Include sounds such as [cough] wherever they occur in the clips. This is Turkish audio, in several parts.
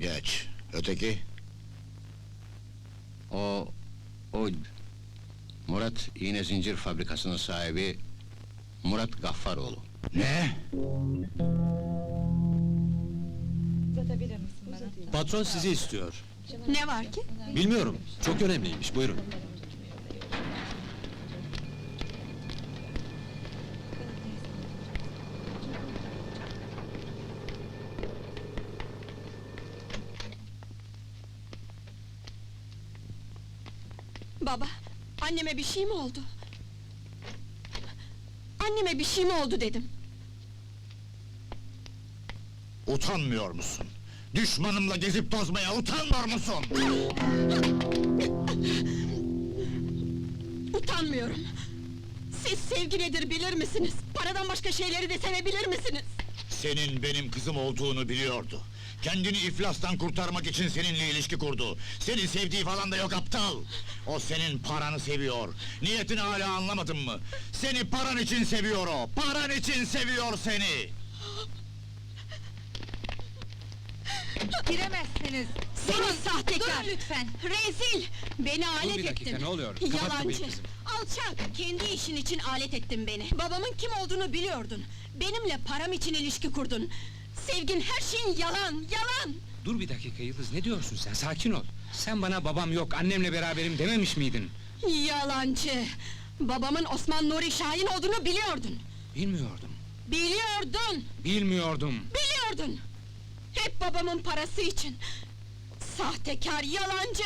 Geç. Öteki? O... o... Murat İğne Zincir Fabrikası'nın sahibi... Murat Gaffaroğlu. Ne? Uzatabilir misin bana? Patron sizi istiyor. Ne var ki? Bilmiyorum, çok önemliymiş, buyurun. Baba, anneme bir şey mi oldu? Anneme bir şey mi oldu dedim. Utanmıyor musun? Düşmanımla gezip tozmaya utanmıyor musun? Utanmıyorum. Siz sevgi nedir bilir misiniz? Paradan başka şeyleri de sevebilir misiniz? Senin benim kızım olduğunu biliyordu. Kendini iflastan kurtarmak için seninle ilişki kurdu. Seni sevdiği falan da yok aptal. O senin paranı seviyor. Niyetini hala anlamadın mı? Seni paran için seviyor o. Paran için seviyor seni. Giremezsiniz. Seni sahtekar! Durun lütfen. Rezil! Beni alet bir dakika, ettin! ne oluyor? Yalancı! kızım. Alçak! Kendi işin için alet ettin beni! Babamın kim olduğunu biliyordun! Benimle param için ilişki kurdun! Sevgin her şeyin yalan, yalan! Dur bir dakika Yıldız, ne diyorsun sen? Sakin ol. Sen bana babam yok, annemle beraberim dememiş miydin? Yalancı! Babamın Osman Nuri Şahin olduğunu biliyordun! Bilmiyordum. Biliyordun! Bilmiyordum. Biliyordun! Hep babamın parası için! Sahtekar, yalancı!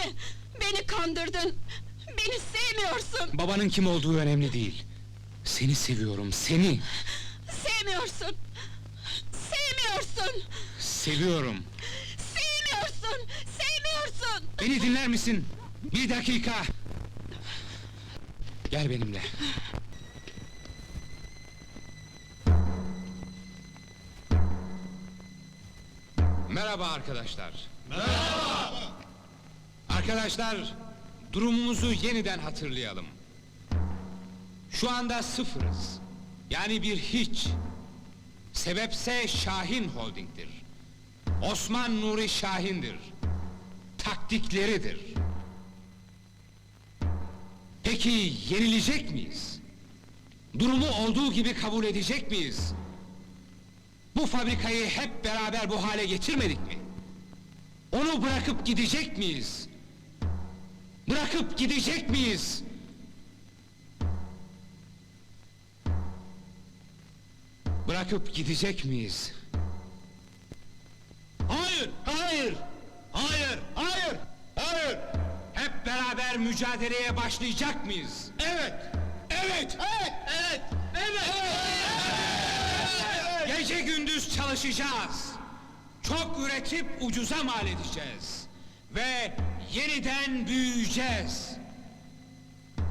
Beni kandırdın! Beni sevmiyorsun! Babanın kim olduğu önemli değil. Seni seviyorum, seni! Sevmiyorsun! Seviyorum. Sevmiyorsun! Sevmiyorsun! Beni dinler misin? Bir dakika! Gel benimle. Merhaba arkadaşlar. Merhaba. Arkadaşlar, durumumuzu yeniden hatırlayalım. Şu anda sıfırız. Yani bir hiç. Sebepse Şahin Holding'dir. Osman Nuri Şahin'dir. Taktikleridir. Peki yenilecek miyiz? Durumu olduğu gibi kabul edecek miyiz? Bu fabrikayı hep beraber bu hale getirmedik mi? Onu bırakıp gidecek miyiz? Bırakıp gidecek miyiz? Bırakıp gidecek miyiz? Mücadeleye başlayacak mıyız? Evet, evet, evet, evet, evet. Gece gündüz çalışacağız. Çok üretip ucuza mal edeceğiz. Ve yeniden büyüyeceğiz.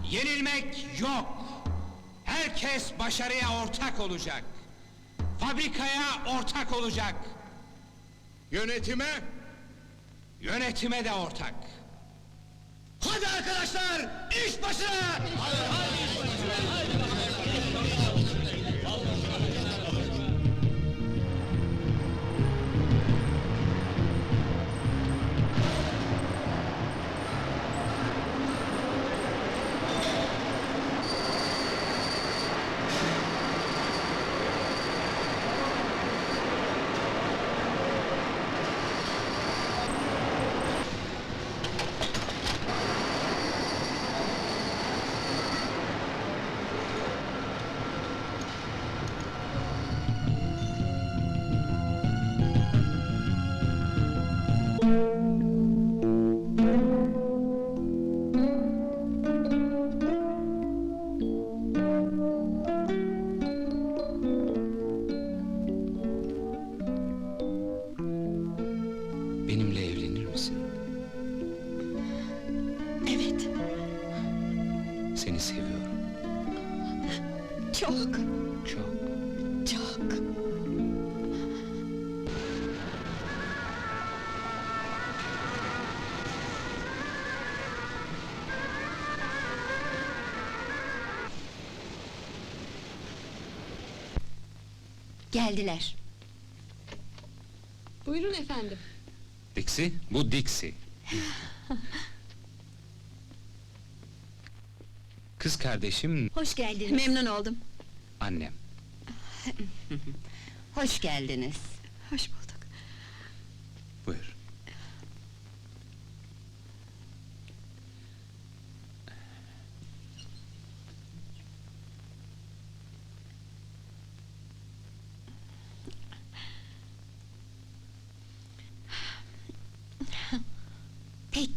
Yenilmek yok. Herkes başarıya ortak olacak. Fabrikaya ortak olacak. Yönetime, Yönetime de ortak. Hadi arkadaşlar, iş başına! Benimle Geldiler. Buyurun efendim. Dixie, bu Dixie. Kız kardeşim, Hoş geldiniz. Memnun oldum. annem. Hoş geldiniz. Hoş bulduk.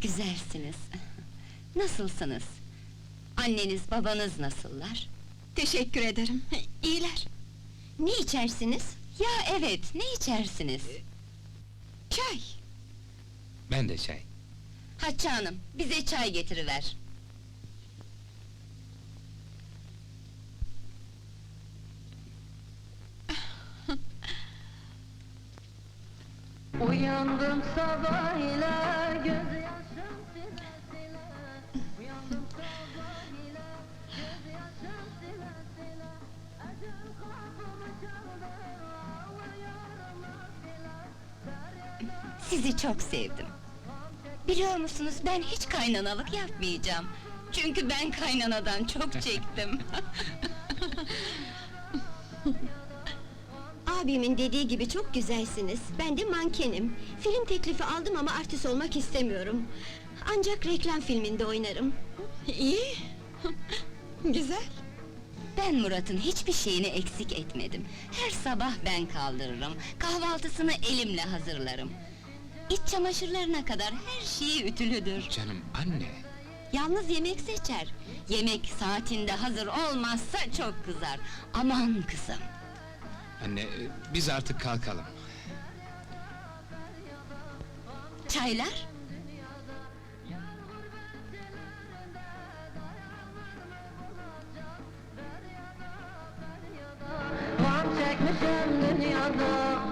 Güzelsiniz. Nasılsınız? Anneniz, babanız nasıllar? Teşekkür ederim. İyiler. Ne içersiniz? Ya evet, ne içersiniz? Çay. Ben de çay. Hatice Hanım, bize çay getiriver. Uyandım sabahıyla göz Sizi çok sevdim. Biliyor musunuz, ben hiç kaynanalık yapmayacağım. Çünkü ben kaynanadan çok [laughs] çektim. [laughs] Abimin dediği gibi çok güzelsiniz. Ben de mankenim. Film teklifi aldım ama artist olmak istemiyorum. Ancak reklam filminde oynarım. [laughs] İyi. Güzel. Ben Murat'ın hiçbir şeyini eksik etmedim. Her sabah ben kaldırırım. Kahvaltısını elimle hazırlarım. İç çamaşırlarına kadar her şeyi ütülüdür. Canım anne. Yalnız yemek seçer. Yemek saatinde hazır olmazsa çok kızar. Aman kızım. Anne, e, biz artık kalkalım. Çaylar? Var çekmişim dünyada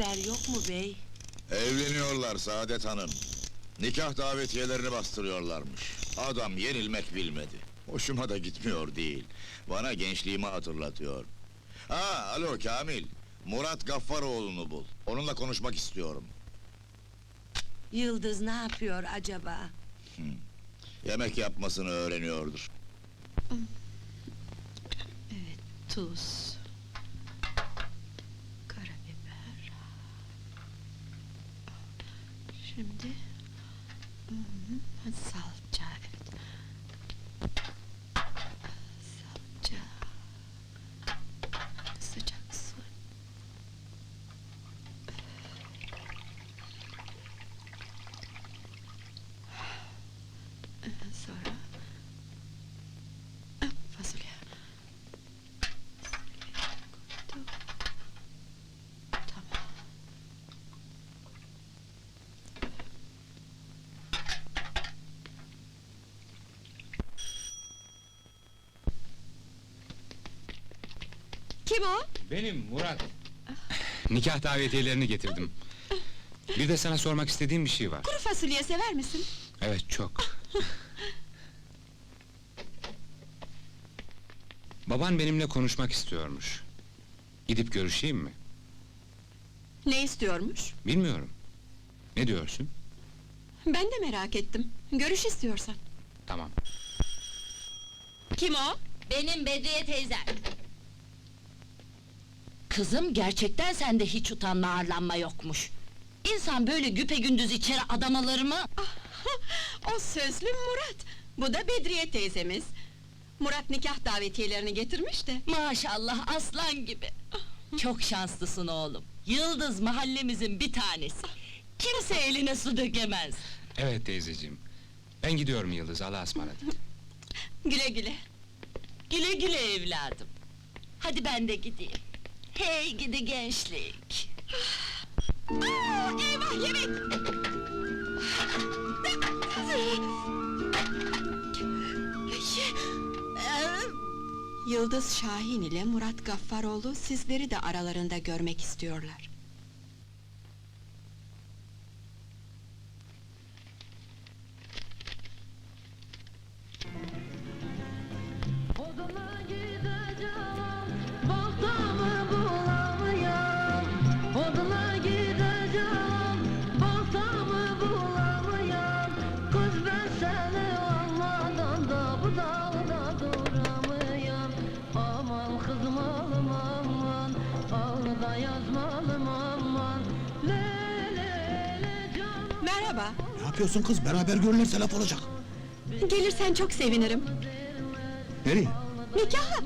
Haber yok mu bey? Evleniyorlar Saadet Hanım. Nikah davetiyelerini bastırıyorlarmış. Adam yenilmek bilmedi. Hoşuma da gitmiyor değil. Bana gençliğimi hatırlatıyor. Ha, alo Kamil. Murat Gaffaroğlu'nu bul. Onunla konuşmak istiyorum. Yıldız ne yapıyor acaba? Yemek yapmasını öğreniyordur. Tuz. Şimdi... evet. Salça. Kim o? Benim Murat. Nikah davetiyelerini getirdim. Bir de sana sormak istediğim bir şey var. Kuru fasulye sever misin? Evet, çok. Baban benimle konuşmak istiyormuş. Gidip görüşeyim mi? Ne istiyormuş? Bilmiyorum. Ne diyorsun? Ben de merak ettim. Görüş istiyorsan. Tamam. Kim o? Benim Bedriye teyzem. Kızım gerçekten sende hiç utanma arlanma yokmuş. İnsan böyle güpe gündüz içeri adam alır mı? o sözlü Murat. Bu da Bedriye teyzemiz. Murat nikah davetiyelerini getirmiş de. Maşallah aslan gibi. Çok şanslısın oğlum. Yıldız mahallemizin bir tanesi. Kimse eline su dökemez. Evet teyzeciğim. Ben gidiyorum Yıldız, Allah'a ısmarladık. Güle güle. Güle güle evladım. Hadi ben de gideyim. Hey gidi gençlik. Aa, eyvah yemek! Yıldız Şahin ile Murat Gaffaroğlu sizleri de aralarında görmek istiyorlar. Yapıyorsun kız? Beraber görünürse laf olacak. Gelirsen çok sevinirim. Nereye? Nikaha.